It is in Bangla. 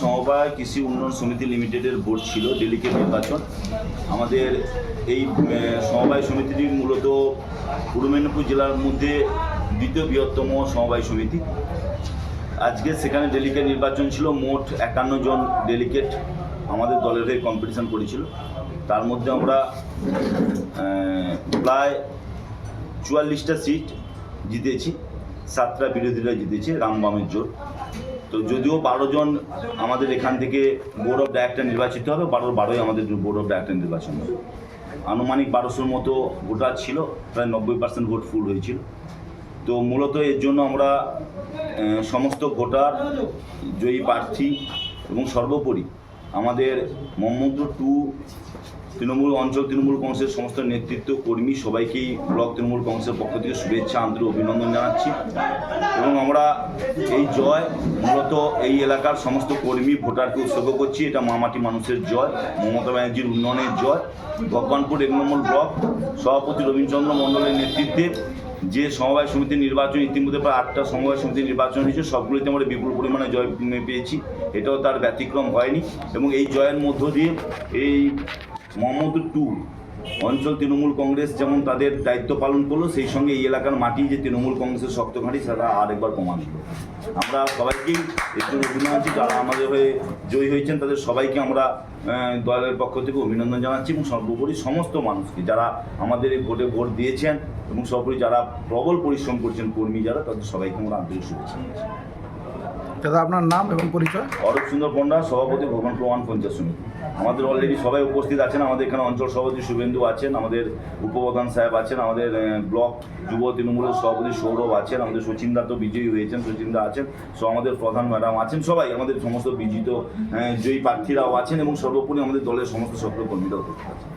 সমবায় কৃষি উন্নয়ন সমিতি লিমিটেডের বোর্ড ছিল ডেলিগেট নির্বাচন। আমাদের এই সমবায় সমিতিটি মূলত পূর্ব মেদিনীপুর জেলার মধ্যে দ্বিতীয় বৃহত্তম সমবায় সমিতি। আজকে সেখানে ডেলিগেট নির্বাচন ছিল, মোট একান্ন জন ডেলিগেট আমাদের দলের হয়ে কম্পিটিশন করেছিল। তার মধ্যে আমরা প্রায় চুয়াল্লিশটা সিট জিতেছি, সাতটা বিরোধীরা জিতেছে রামবামের জোট। তো যদিও বারো জন আমাদের এখান থেকে বোর্ড অফ ডাইরেক্টর নির্বাচিত হবে, বারোর বারোই আমাদের বোর্ড অফ ডাইরেক্টর নির্বাচন হবে। আনুমানিক বারোশোর মতো ভোটার ছিল, প্রায় নব্বই পার্সেন্ট ভোট ফুল হয়েছিল। তো মূলত এর জন্য আমরা সমস্ত ভোটার, জয়ী প্রার্থী এবং সর্বোপরি আমাদের মোহাম্মদপুর টু তৃণমূল অঞ্চল, তৃণমূল কংগ্রেসের সমস্ত নেতৃত্ব, কর্মী সবাইকেই ব্লক তৃণমূল কংগ্রেসের পক্ষ থেকে শুভেচ্ছা, আন্তরিক অভিনন্দন জানাচ্ছি। এবং আমরা এই জয় মূলত এই এলাকার সমস্ত কর্মী ভোটারকে উৎসর্গ করছি। এটা মামাটি মানুষের জয়, মমতা ব্যানার্জির উন্নয়নের জয়। ভগবানপুর এক নম্বর ব্লক সভাপতি রবীন্দ্রচন্দ্র মণ্ডলের নেতৃত্বে যে সমবায় সমিতির নির্বাচন ইতিমধ্যে প্রায় আটটা সমবায় সমিতির নির্বাচন হয়েছে, সবগুলিতে আমরা বিপুল পরিমাণে জয় পেয়েছি। এটাও তার ব্যতিক্রম হয়নি এবং এই জয়ের মধ্য দিয়ে এই মোহাম্মদপুর টু অঞ্চল তৃণমূল কংগ্রেস যেমন তাদের দায়িত্ব পালন করল, সেই সঙ্গে এই এলাকার মাটি যে তৃণমূল কংগ্রেসের শক্ত ঘাঁটি, সেটা আরেকবার প্রমাণ দিল আমরা সবাইকেই অভিনন্দন জানাচ্ছি যারা আমাদের হয়ে জয়ী হয়েছেন, তাদের সবাইকে আমরা দলের পক্ষ থেকে অভিনন্দন জানাচ্ছি এবং সর্বোপরি সমস্ত মানুষকে, যারা আমাদের এই ভোটে ভোট দিয়েছেন এবং সর্বোপরি যারা প্রবল পরিশ্রম করছেন কর্মী যারা, তাদের সবাইকে আমরা আন্তরিক শুভেচ্ছা জানাচ্ছি। দাদা আপনার নাম এবং পরিচয়? অরূপ সুন্দর পণ্ডা সভাপতি ভগবান প্রমাণ পঞ্চায়েত সমিতি। আমাদের অলরেডি সবাই উপস্থিত আছেন আমাদের এখানে অঞ্চল সভাপতি শুভেন্দু আছেন আমাদের উপপ্রধান সাহেব আছেন আমাদের ব্লক যুব তৃণমূলের সভাপতি সৌরভ আছেন আমাদের সচিনদা তো বিজয়ী হয়েছেন সচিনদা আছেন সো আমাদের প্রধান ম্যাডাম আছেন সবাই আমাদের সমস্ত বিজিত জয়ী প্রার্থীরাও আছেন এবং সর্বোপরি আমাদের দলের সমস্ত সক্রিয় কর্মীরাও উপস্থিত আছেন।